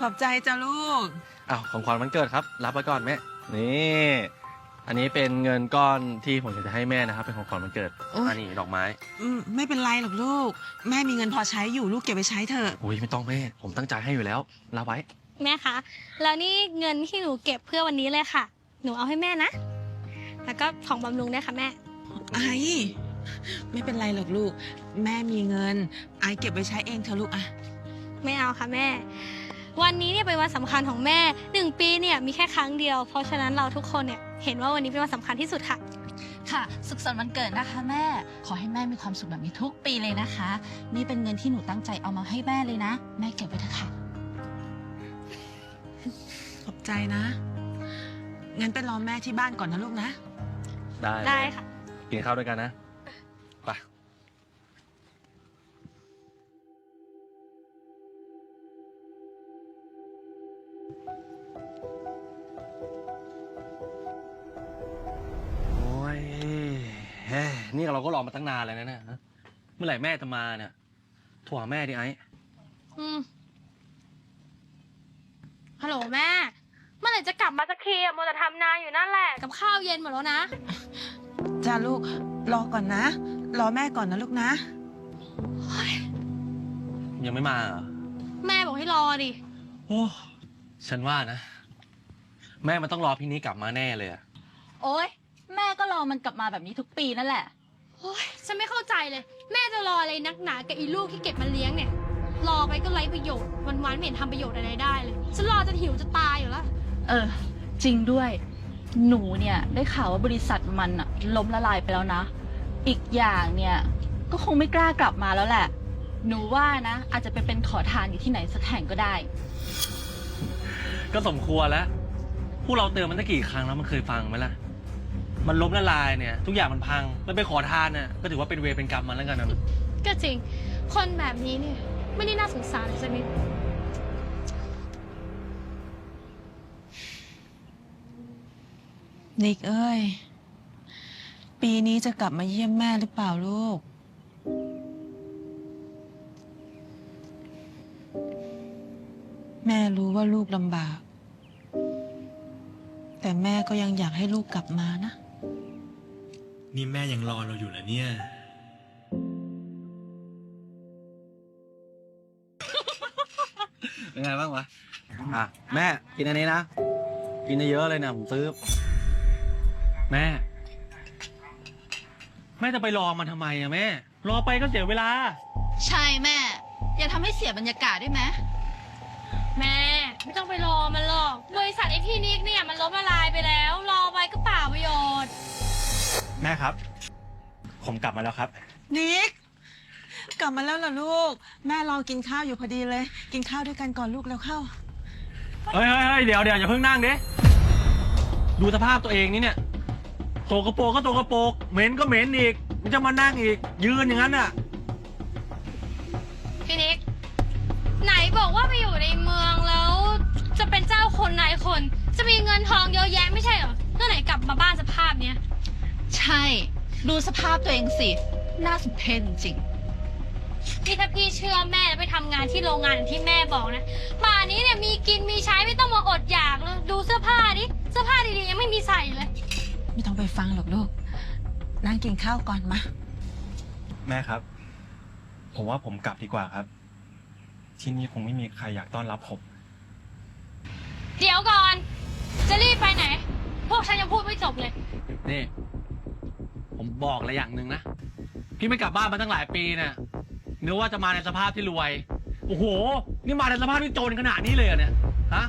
ขอบใจจ้ะลูก อ้าวของขวัญวันเกิดครับ รับไปก่อนแม่ นี่ อันนี้เป็นเงินก้อนที่ผมจะให้แม่นะครับ เป็นของขวัญวันเกิด โอ๊ย อันนี้ดอกไม้อืมไม่เป็นไรหรอกลูก แม่มีเงินพอใช้อยู่ลูกเก็บไปใช้เถอะ อุ้ยไม่ต้องแม่ ผมตั้งใจให้อยู่แล้ว รับไว้ แม่คะ แล้วนี่เงินที่หนูเก็บเพื่อวันนี้เลยค่ะ หนูเอาให้แม่นะ แล้วก็ของบำรุงด้วยค่ะแม่ ไอ้ไม่เป็นไรหรอกลูก แม่มีเงิน ไอ้เก็บไว้ใช้เองเถอะลูกอะ ไม่เอาค่ะแม่ วันนี้เนี่ยเป็นวันสำคัญของแม่หนึ่งปีเนี่ยมีแค่ครั้งเดียว เพราะฉะนั้นเราทุกคนเนี่ยเห็นว่าวันนี้เป็นวันสำคัญที่สุดค่ะ ค่ะ สุขสันต์วันเกิดนะคะแม่ ขอให้แม่มีความสุขแบบนี้ทุกปีเลยนะคะ นี่เป็นเงินที่หนูตั้งใจเอามาให้แม่เลยนะ แม่เก็บไว้เถอะค่ะ ขอบใจนะ งั้นไปรอแม่ที่บ้านก่อนนะลูกนะ ได้ได้ค่ะ กินข้าวด้วยกันนะ ไป นี่เราก็รอมาตั้งนานแล้วนะเนี่ยฮะเมื่อไหร่แม่จะมาเนี่ยโทรหาแม่ดิไอ้อืมฮัลโหลแม่ เมื่อไหร่จะกลับมาสักทีอะมัวแต่ทำนาอยู่นั่นแหละ กับข้าวเย็นหมดแล้วนะ จ้าลูก รอก่อนนะ รอแม่ก่อนนะลูกนะ ยังไม่มาเหรอแม่บอกให้รอดิ โอ้ฉันว่านะ แม่มันต้องรอพี่นี้กลับมาแน่เลยอะโอ๊ย แม่ก็รอมันกลับมาแบบนี้ทุกปีนั่นแหละ โอ๊ยฉันไม่เข้าใจเลย แม่จะรออะไรนักหนากับอีลูกที่เก็บมาเลี้ยงเนี่ย รอไปก็ไร้ประโยชน์ วันๆไม่เห็นทำประโยชน์อะไรได้เลย ฉันรอจนหิวจะตายอยู่แล้ว เออ จริงด้วย หนูเนี่ยได้ข่าวว่าบริษัทมันอะล้มละลายไปแล้วนะ อีกอย่างเนี่ย ก็คงไม่กล้ากลับมาแล้วแหละ หนูว่านะ อาจจะไปเป็นขอทานอยู่ที่ไหนสักแห่งก็ได้ ก็สมควรแล้ว พวกเราเตือนมันตั้งกี่ครั้งแล้วมันเคยฟังไหมล่ะ มันล้มละลายเนี่ย ทุกอย่างมันพังมันไปขอทานเนี่ยก็ถือว่าเป็นเวรเป็นกรรมมันแล้วกันนะก็จริง คนแบบนี้เนี่ย ไม่ได้น่าสงสารเลยสักนิดนิกเอ้ย ปีนี้จะกลับมาเยี่ยมแม่หรือเปล่าลูก แม่รู้ว่าลูกลำบาก แต่แม่ก็ยังอยากให้ลูกกลับมานะ นี่แม่ยังรอเราอยู่นะเนี่ย เป็นไงบ้างวะ อะ แม่กินอันนี้นะ กินเยอะๆเลยนะผมซื้อ แม่ แม่จะไปรอมันทำไมอะแม่ รอไปก็เสียเวลา ใช่แม่ อย่าทำให้เสียบรรยากาศได้ไหม แม่ ไม่ต้องไปรอมันหรอก บริษัทไอที่นิกเนี่ยมันล้มละลายไปแล้ว รอไปก็เปล่าประโยชน์ แม่ครับ ผมกลับมาแล้วครับ นิก กลับมาแล้วเหรอลูก แม่รอกินข้าวอยู่พอดีเลย กินข้าวด้วยกันก่อนลูกแล้วเข้า เฮ้ยเฮ้ยเฮ้ยเดี๋ยวเดี๋ยวอย่าเพิ่งนั่งดิดูสภาพตัวเองนี่เนี่ยโตกระโปรกก็โตกระโปรกเหม็นก็เหม็นอีกมันจะมานั่งอีก ยืนอย่างนั้นอะ บอกว่าไปอยู่ในเมืองแล้ว จะเป็นเจ้าคนนายคน จะมีเงินทองเยอะแยะไม่ใช่เหรอเมื่อไหร่กลับมาบ้านสภาพเนี้ยใช่ ดูสภาพตัวเองสิ น่าสมเพชจริง นี่ถ้าพี่เชื่อแม่แล้วไปทำงานที่โรงงานอย่างที่แม่บอกนะป่านนี้เนี่ยมีกินมีใช้ไม่ต้องมาอดอยากเลยดูเสื้อผ้าดิเสื้อผ้าดีๆยังไม่มีใส่เลย ไม่ต้องไปฟังหรอกลูก นั่งกินข้าวก่อนมา แม่ครับ ผมว่าผมกลับดีกว่าครับ ที่นี่คงไม่มีใครอยากต้อนรับผม เดี๋ยวก่อน จะรีบไปไหน พวกฉันยังพูดไม่จบเลย นี่ผมบอกอะไรอย่างหนึ่งนะ พี่ไม่กลับบ้านมาตั้งหลายปีเนี่ยนึกว่าจะมาในสภาพที่รวย โอ้โห นี่มาในสภาพที่จนขนาดนี้เลยเหรอเนี่ย ฮะ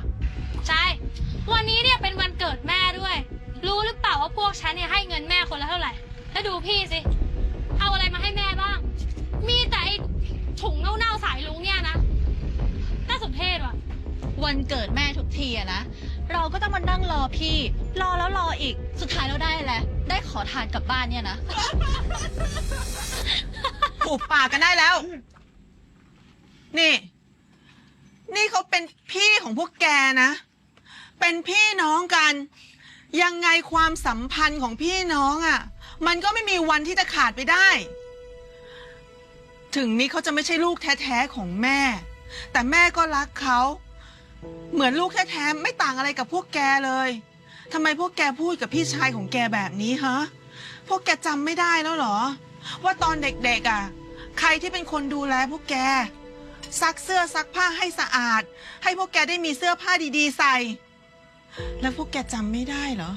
ใช่ วันนี้เนี่ยเป็นวันเกิดแม่ด้วย รู้หรือเปล่าว่าพวกฉันเนี่ยให้เงินแม่คนละเท่าไหร่ แล้วดูพี่สิ เอาอะไรมาให้แม่บ้าง วันเกิดแม่ทุกทีอะนะ เราก็ต้องมานั่งรอพี่ รอแล้วรออีก สุดท้ายเราได้แหละไรได้ขอทานกลับบ้านเนี่ยนะผูกปากกันได้แล้ว นี่ นี่เขาเป็นพี่ของพวกแกนะ เป็นพี่น้องกัน ยังไงความสัมพันธ์ของพี่น้องอะ่ะ มันก็ไม่มีวันที่จะขาดไปได้ ถึงนี้เขาจะไม่ใช่ลูกแท้ๆของแม่ แต่แม่ก็รักเขา เหมือนลูกแท้ๆไม่ต่างอะไรกับพวกแกเลยทำไมพวกแกพูดกับพี่ชายของแกแบบนี้ฮะ พวกแกจำไม่ได้แล้วเหรอ ว่าตอนเด็กๆอะ ใครที่เป็นคนดูแลพวกแก ซักเสื้อซักผ้าให้สะอาด ให้พวกแกได้มีเสื้อผ้าดีๆใส่ แล้วพวกแกจำไม่ได้เหรอ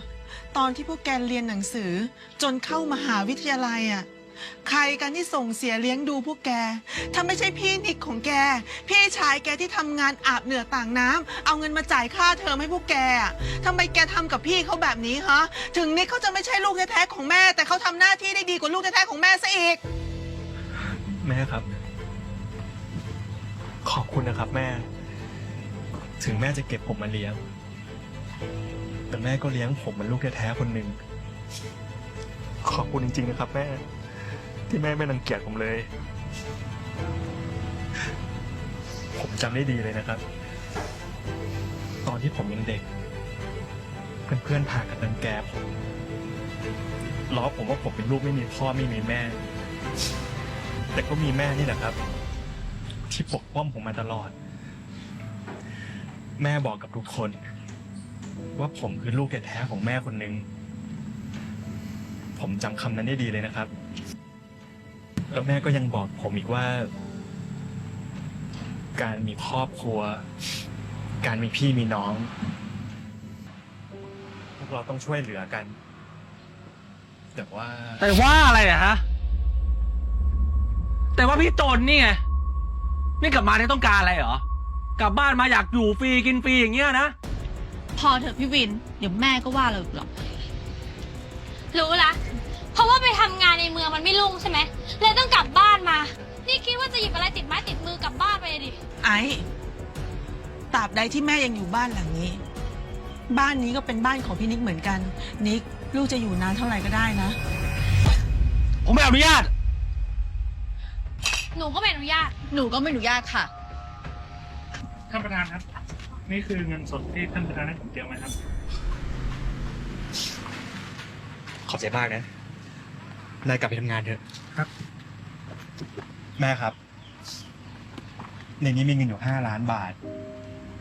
ตอนที่พวกแกเรียนหนังสือจนเข้ามหาวิทยาลัยอะ ใครกันที่ส่งเสียเลี้ยงดูพวกแก ถ้าไม่ใช่พี่นิกของแก พี่ชายแกที่ทำงานอาบเหนือต่างน้ำเอาเงินมาจ่ายค่าเทอมให้พวกแกอะทำไมแกทำกับพี่เขาแบบนี้ฮะ ถึงนิกเขาจะไม่ใช่ลูกแท้ๆของแม่ แต่เขาทำหน้าที่ได้ดีกว่าลูกแท้ๆของแม่ซะอีก แม่ครับ ขอบคุณนะครับแม่ ถึงแม่จะเก็บผมมาเลี้ยง แต่แม่ก็เลี้ยงผมเหมือนลูกแท้ๆคนหนึ่งขอบคุณจริงๆนะครับแม่ ที่แม่ไม่รังเกียจผมเลย ผมจำได้ดีเลยนะครับ ตอนที่ผมยังเด็ก เพื่อนๆพากันรังแกผมล้อผมว่าผมเป็นลูกไม่มีพ่อไม่มีแม่ แต่ก็มีแม่นี่แหละครับ ที่ปกป้องผมมาตลอด แม่บอกกับทุกคน ว่าผมคือลูกแท้ๆของแม่คนหนึ่งผมจำคำนั้นได้ดีเลยนะครับ แล้วแม่ก็ยังบอกผมอีกว่า การมีครอบครัว การมีพี่มีน้อง พวกเราต้องช่วยเหลือกัน แต่ว่า แต่ว่าอะไรอะฮะ แต่ว่าพี่จนนี่ไง นี่กลับมาเนี่ยต้องการอะไรเหรอ กลับบ้านมาอยากอยู่ฟรีกินฟรีอย่างเงี้ยนะ พอเถอะพี่วิน เดี๋ยวแม่ก็ว่าเราอีกหรอกรู้ละ เพราะว่าไปทำงานในเมืองมันไม่รุ่งใช่ไหมเลยต้องกลับบ้านมา นี่คิดว่าจะหยิบอะไรติดไม้ติดมือกลับบ้านไปดิ ไอ้ตราบใดที่แม่ยังอยู่บ้านหลังนี้ บ้านนี้ก็เป็นบ้านของพี่นิกเหมือนกัน นิกลูกจะอยู่นานเท่าไหร่ก็ได้นะ ผมไม่อนุญาต หนูก็ไม่อนุญาต หนูก็ไม่อนุญาตค่ะ ท่านประธานครับ นี่คือเงินสดที่ท่านประธานให้ผมเตรียมไว้ครับ ขอบใจมากนะ นายกลับไปทำงานเถอะครับ แม่ครับ ในนี้มีเงินอยู่ห้าล้านบาท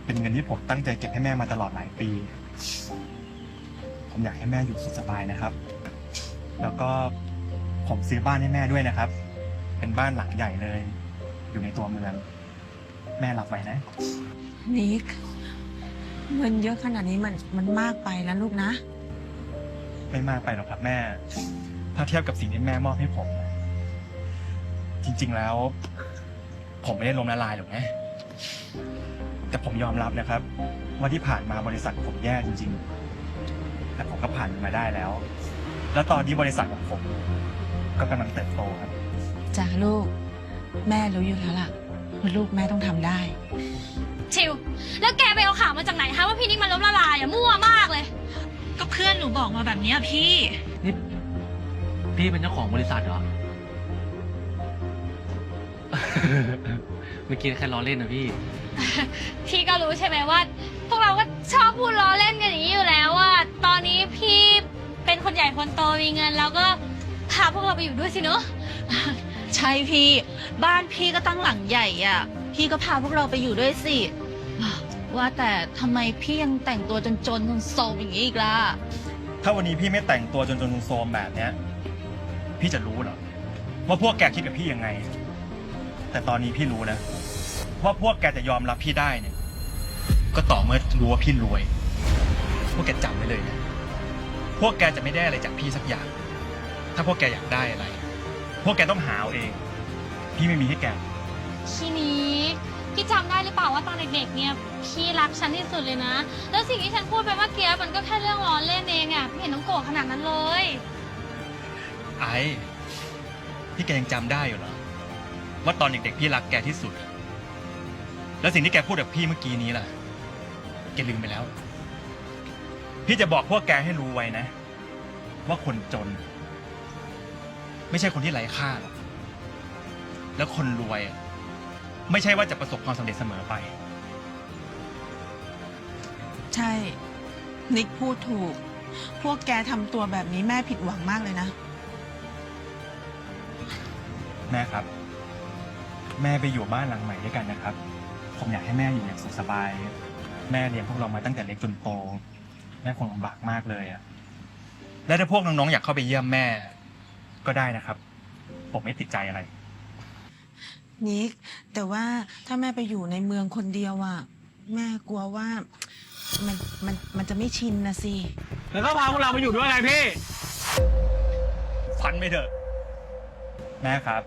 เป็นเงินที่ผมตั้งใจเก็บให้แม่มาตลอดหลายปี ผมอยากให้แม่อยู่สุขสบายนะครับ แล้วก็ผมซื้อบ้านให้แม่ด้วยนะครับ เป็นบ้านหลังใหญ่เลย อยู่ในตัวเมือง แม่รับไว้นะ นิกเงินเยอะขนาดนี้มันมันมากไปแล้วลูกนะ ไม่มากไปหรอกครับแม่ ถ้าเทียบกับสิ่งที่แม่มอบให้ผมนะจริง ๆแล้ว ผมไม่ได้ล้มละลายหรอกนะ แต่ผมยอมรับนะครับ ว่าที่ผ่านมาบริษัทผมแย่จริง ๆ แต่ผมก็ผ่านมันมาได้แล้ว แล้วตอนนี้บริษัทของผม ก็กำลังเติบโตครับ จ้ะลูก แม่รู้อยู่แล้วล่ะว่าลูกแม่ต้องทำได้ ชิว แล้วแกไปเอาข่าวมาจากไหนคะว่าพี่นิกมันล้มละลายอะมั่วมากเลย ก็เพื่อนหนูบอกมาแบบเนี้ยพี่ นี่ พี่เป็นเจ้าของบริษัทเหรอ เมื่อกี้แค่ล้อเล่นนะพี่ พี่ก็รู้ใช่ไหมว่า พวกเราก็ชอบพูดล้อเล่นกันอย่างนี้อยู่แล้วว่าตอนนี้พี่เป็นคนใหญ่คนโตมีเงิน แล้วก็พาพวกเราไปอยู่ด้วยสิเนอะใช่พี่ บ้านพี่ก็ตั้งหลังใหญ่อะ พี่ก็พาพวกเราไปอยู่ด้วยสิ ว่าแต่ทำไมพี่ยังแต่งตัวจนจนๆโซมๆอย่างนี้อีกล่ะ ถ้าวันนี้พี่ไม่แต่งตัวจนจนๆโซมๆแบบเนี้ย พี่จะรู้เหรอว่าพวกแกคิดกับพี่ยังไง แต่ตอนนี้พี่รู้นะ ว่าพวกแกจะยอมรับพี่ได้เนี่ย ก็ต่อเมื่อรู้ว่าพี่รวย พวกแกจำไว้เลยนะพวกแกจะไม่ได้อะไรจากพี่สักอย่าง ถ้าพวกแกอยากได้อะไร พวกแกต้องหาเอาเอง พี่ไม่มีให้แก ทีนี้พี่จำได้หรือเปล่าว่าตอนเด็กๆเนี่ยพี่รักฉันที่สุดเลยนะ แล้วสิ่งที่ฉันพูดไปเมื่อกี้มันก็แค่เรื่องล้อเล่นเองอะไม่เห็นต้องโกรธขนาดนั้นเลย ไอ้พี่แกยังจำได้อยู่เหรอว่าตอนเด็กๆพี่รักแกที่สุด แล้วสิ่งที่แกพูดกับพี่เมื่อกี้นี้ล่ะ แกลืมไปแล้ว พี่จะบอกพวกแกให้รู้ไว้นะ ว่าคนจน ไม่ใช่คนที่ไร้ค่าหรอกแล้วคนรวย ไม่ใช่ว่าจะประสบความสำเร็จเสมอไป ใช่ นิกพูดถูก พวกแกทำตัวแบบนี้แม่ผิดหวังมากเลยนะ แม่ครับ แม่ไปอยู่บ้านหลังใหม่ด้วยกันนะครับ ผมอยากให้แม่อยู่อย่างสุขสบาย แม่เลี้ยงพวกเรามาตั้งแต่เล็กจนโต แม่คงลำบากมากเลยอะและถ้าพวกน้องๆอยากเข้าไปเยี่ยมแม่ ก็ได้นะครับ ผมไม่ติดใจอะไร นิก แต่ว่าถ้าแม่ไปอยู่ในเมืองคนเดียวอะแม่กลัวว่ามันมันมันจะไม่ชินนะสิ แล้วก็พาพวกเรามาอยู่ด้วยไงพี่ ฟันไม่เถอะ แม่ครับ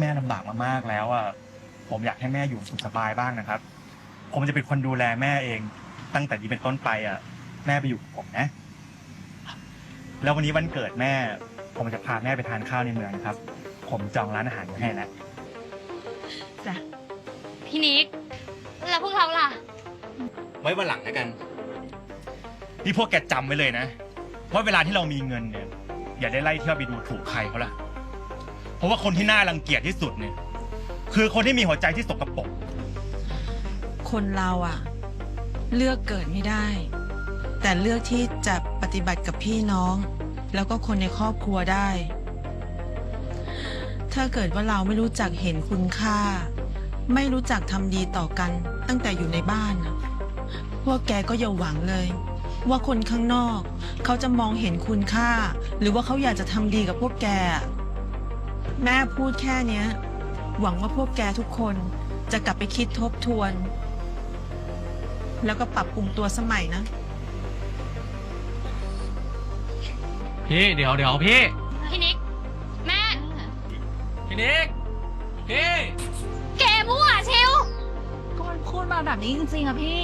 แม่ลำบากมามากแล้วอะผมอยากให้แม่อยู่สุขสบายบ้างนะครับ ผมจะเป็นคนดูแลแม่เอง ตั้งแต่นี้เป็นต้นไปอะ แม่ไปอยู่กับผมนะ แล้ววันนี้วันเกิดแม่ ผมจะพาแม่ไปทานข้าวในเมืองนะครับ ผมจองร้านอาหารไว้ให้แล้วจ้ะพี่นิก แล้วพวกเราล่ะ ไว้วันหลังแล้วกัน นี่พวกแกจำไว้เลยนะว่าเวลาที่เรามีเงินเนี่ยอย่าได้ไล่เที่ยวไปดูถูกใครเขาล่ะ เพราะว่าคนที่น่ารังเกียจที่สุดเนี่ย คือคนที่มีหัวใจที่สกปรกคนเราอะเลือกเกิดไม่ได้ แต่เลือกที่จะปฏิบัติกับพี่น้อง แล้วก็คนในครอบครัวได้ ถ้าเกิดว่าเราไม่รู้จักเห็นคุณค่า ไม่รู้จักทำดีต่อกันตั้งแต่อยู่ในบ้านน่ะพวกแกก็อย่าหวังเลย ว่าคนข้างนอก เขาจะมองเห็นคุณค่า หรือว่าเขาอยากจะทำดีกับพวกแก แม่พูดแค่เนี้ย หวังว่าพวกแกทุกคนจะกลับไปคิดทบทวน แล้วก็ปรับปรุงตัวสมัยนะ พี่เดี๋ยวเดี๋ยวพี่ พี่นิก แม่ พี่นิก พี่ แกมั่วเชลก็มันพูดมาแบบนี้จริงๆอะพี่